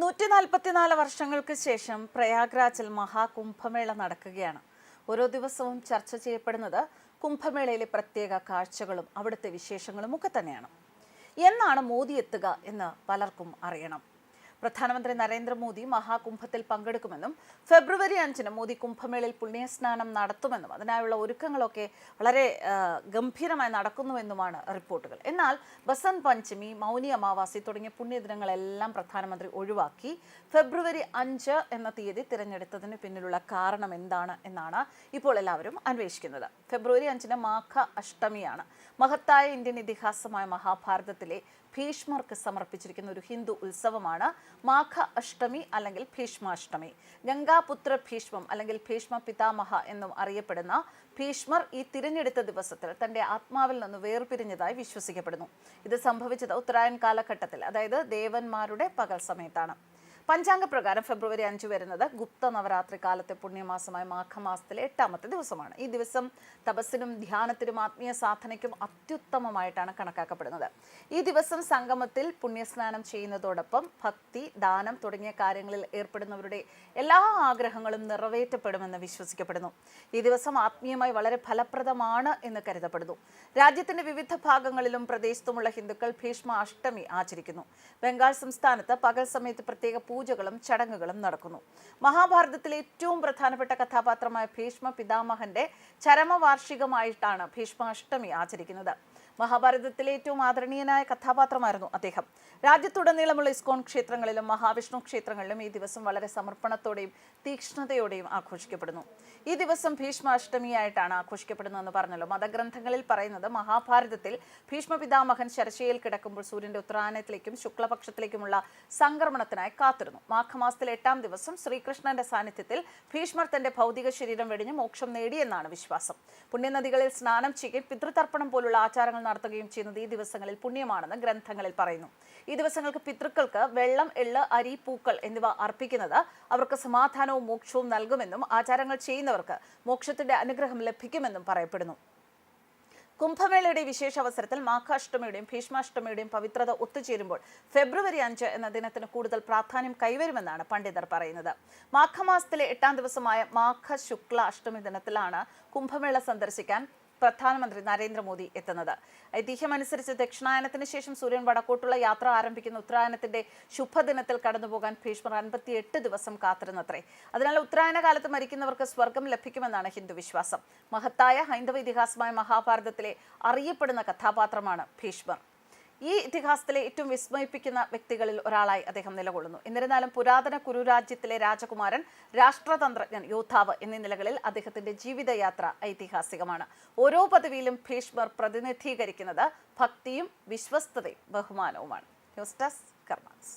നൂറ്റി നാൽപ്പത്തിനാല് വർഷങ്ങൾക്ക് ശേഷം പ്രയാഗ്രാജിൽ മഹാകുംഭമേള നടക്കുകയാണ്. ഓരോ ദിവസവും ചർച്ച ചെയ്യപ്പെടുന്നത് കുംഭമേളയിലെ പ്രത്യേക കാഴ്ചകളും അവിടുത്തെ വിശേഷങ്ങളും ഒക്കെ തന്നെയാണ്. എന്നാണ് മോദി എത്തുക എന്ന് പലർക്കും അറിയണം. പ്രധാനമന്ത്രി നരേന്ദ്രമോദി മഹാകുംഭത്തിൽ പങ്കെടുക്കുമെന്നും ഫെബ്രുവരി അഞ്ചിന് മോദി കുംഭമേളയിൽ പുണ്യസ്നാനം നടത്തുമെന്നും അതിനായുള്ള ഒരുക്കങ്ങളൊക്കെ വളരെ ഗംഭീരമായി നടക്കുന്നുവെന്നുമാണ് റിപ്പോർട്ടുകൾ. എന്നാൽ ബസന്ത് പഞ്ചമി മൗനി അമാവാസി തുടങ്ങിയ പുണ്യദിനങ്ങളെല്ലാം പ്രധാനമന്ത്രി ഒഴിവാക്കി ഫെബ്രുവരി അഞ്ച് എന്ന തീയതി തിരഞ്ഞെടുത്തതിന് പിന്നിലുള്ള കാരണം എന്താണ് എന്നാണ് ഇപ്പോൾ എല്ലാവരും അന്വേഷിക്കുന്നത്. ഫെബ്രുവരി അഞ്ചിന് മാഘ അഷ്ടമിയാണ്. മഹത്തായ ഇന്ത്യൻ ഇതിഹാസമായ മഹാഭാരതത്തിലെ ഭീഷ്മർക്ക് സമർപ്പിച്ചിരിക്കുന്ന ഒരു ഹിന്ദു ഉത്സവമാണ് മാഘ അഷ്ടമി അല്ലെങ്കിൽ ഭീഷ്മാഷ്ടമി ഗംഗാപുത്ര ഭീഷ്മം അല്ലെങ്കിൽ ഭീഷ്മ പിതാമഹ എന്നും അറിയപ്പെടുന്ന ഭീഷ്മർ ഈ തിരഞ്ഞെടുത്ത ദിവസത്തിൽ തന്റെ ആത്മാവിൽ നിന്ന് വേർപിരിഞ്ഞതായി വിശ്വസിക്കപ്പെടുന്നു. ഇത് സംഭവിച്ചത് ഉത്തരായൻ കാലഘട്ടത്തിൽ അതായത് ദേവന്മാരുടെ പകൽ സമയത്താണ്. പഞ്ചാംഗ പ്രകാരം ഫെബ്രുവരി അഞ്ച് വരുന്നത് ഗുപ്ത നവരാത്രി കാലത്തെ പുണ്യമാസമായ മാഘമാസത്തിലെ എട്ടാമത്തെ ദിവസമാണ്. ഈ ദിവസം തപസ്സിനും ധ്യാനത്തിനും ആത്മീയ സാധനയ്ക്കും അത്യുത്തമമായിട്ടാണ് കണക്കാക്കപ്പെടുന്നത്. ഈ ദിവസം സംഗമത്തിൽ പുണ്യസ്നാനം ചെയ്യുന്നതോടൊപ്പം ഭക്തി ദാനം തുടങ്ങിയ കാര്യങ്ങളിൽ ഏർപ്പെടുന്നവരുടെ എല്ലാ ആഗ്രഹങ്ങളും നിറവേറ്റപ്പെടുമെന്ന് വിശ്വസിക്കപ്പെടുന്നു. ഈ ദിവസം ആത്മീയമായി വളരെ ഫലപ്രദമാണ് എന്ന് കരുതപ്പെടുന്നു. രാജ്യത്തിന്റെ വിവിധ ഭാഗങ്ങളിലും പ്രദേശത്തുമുള്ള ഹിന്ദുക്കൾ ഭീഷ്മ അഷ്ടമി ആചരിക്കുന്നു. ബംഗാൾ സംസ്ഥാനത്ത് പകൽ സമയത്ത് പ്രത്യേക പൂജകളും ചടങ്ങുകളും നടക്കുന്നു. മഹാഭാരതത്തിലെ ഏറ്റവും പ്രധാനപ്പെട്ട കഥാപാത്രമായ ഭീഷ്മ പിതാമഹന്റെ ചരമവാർഷികമായിട്ടാണ് ഭീഷ്മാഷ്ടമി ആചരിക്കുന്നത്. മഹാഭാരതത്തിലെ ഏറ്റവും ആദരണീയനായ കഥാപാത്രമായിരുന്നു അദ്ദേഹം. രാജ്യത്തുടനീളമുള്ള ഇസ്കോൺ ക്ഷേത്രങ്ങളിലും മഹാവിഷ്ണു ക്ഷേത്രങ്ങളിലും ഈ ദിവസം വളരെ സമർപ്പണത്തോടെയും തീക്ഷ്ണതയോടെയും ആഘോഷിക്കപ്പെടുന്നു. ഈ ദിവസം ഭീഷ്മാഷ്ടമിയായിട്ടാണ് ആഘോഷിക്കപ്പെടുന്നതെന്ന് പറഞ്ഞല്ലോ. മതഗ്രന്ഥങ്ങളിൽ പറയുന്നത് മഹാഭാരതത്തിൽ ഭീഷ്മ പിതാമഹൻ ശരശയിൽ കിടക്കുമ്പോൾ സൂര്യന്റെ ഉത്തരായനത്തിലേക്കും ശുക്ലപക്ഷത്തിലേക്കുമുള്ള സംക്രമണത്തിനായി കാത്തിരുന്നു. മാഘമാസത്തിലെ എട്ടാം ദിവസം ശ്രീകൃഷ്ണന്റെ സാന്നിധ്യത്തിൽ ഭീഷ്മർ തന്റെ ഭൗതിക ശരീരം വെടിഞ്ഞ് മോക്ഷം നേടിയെന്നാണ് വിശ്വാസം. പുണ്യനദികളിൽ സ്നാനം ചെയ്യുകയും പിതൃതർപ്പണം പോലുള്ള ആചാരങ്ങൾ നടത്തുകയും ചെയ്യുന്നത് ഈ ദിവസങ്ങളിൽ പുണ്യമാണെന്ന് ഗ്രന്ഥങ്ങളിൽ പറയുന്നു. ഈ ദിവസങ്ങൾക്ക് പിതൃക്കൾക്ക് വെള്ളം എള്ള് അരി പൂക്കൾ എന്നിവ അർപ്പിക്കുന്നത് അവർക്ക് സമാധാനവും മോക്ഷവും നൽകുമെന്നും ആചാരങ്ങൾ ചെയ്യുന്നവർക്ക് മോക്ഷത്തിന്റെ അനുഗ്രഹം ലഭിക്കുമെന്നും പറയപ്പെടുന്നു. കുംഭമേളയുടെ വിശേഷ അവസരത്തിൽ മാഘാഷ്ടമിയുടെയും ഭീഷ്മാഷ്ടമിയുടെയും പവിത്രത ഒത്തുചേരുമ്പോൾ ഫെബ്രുവരി അഞ്ച് എന്ന ദിനത്തിന് കൂടുതൽ പ്രാധാന്യം കൈവരുമെന്നാണ് പണ്ഡിതർ പറയുന്നത്. മാഘമാസത്തിലെ എട്ടാം ദിവസമായ മാഘ ശുക്ല അഷ്ടമി ദിനത്തിലാണ് കുംഭമേള സന്ദർശിക്കാൻ പ്രധാനമന്ത്രി നരേന്ദ്രമോദി എത്തുന്നത്. ഐതിഹ്യമനുസരിച്ച് ദക്ഷിണായനത്തിന് ശേഷം സൂര്യൻ വടക്കോട്ടുള്ള യാത്ര ആരംഭിക്കുന്ന ഉത്തരായനത്തിന്റെ ശുഭദിനത്തിൽ കടന്നുപോകാൻ ഭീഷ്മർ അൻപത്തിയെട്ട് ദിവസം കാത്തിരുന്നത്രേ. അതിനാൽ ഉത്തരായന കാലത്ത് മരിക്കുന്നവർക്ക് സ്വർഗം ലഭിക്കുമെന്നാണ് ഹിന്ദു വിശ്വാസം. മഹത്തായ ഹൈന്ദവ ഇതിഹാസമായ മഹാഭാരതത്തിലെ അറിയപ്പെടുന്ന കഥാപാത്രമാണ് ഭീഷ്മർ. ഈ ഇതിഹാസത്തിലെ ഏറ്റവും വിസ്മയിപ്പിക്കുന്ന വ്യക്തികളിൽ ഒരാളായി അദ്ദേഹം നിലകൊള്ളുന്നു. എന്നിരുന്നാലും പുരാതന കുരുരാജ്യത്തിലെ രാജകുമാരൻ രാഷ്ട്രതന്ത്രജ്ഞൻ യോദ്ധാവ് എന്നീ നിലകളിൽ അദ്ദേഹത്തിന്റെ ജീവിതയാത്ര ഐതിഹാസികമാണ്. ഓരോ പദവിയിലും ഭീഷ്മർ പ്രതിനിധീകരിക്കുന്നത് ഭക്തിയും വിശ്വസ്തതയും ബഹുമാനവുമാണ്. News desk കർമാൻസ്.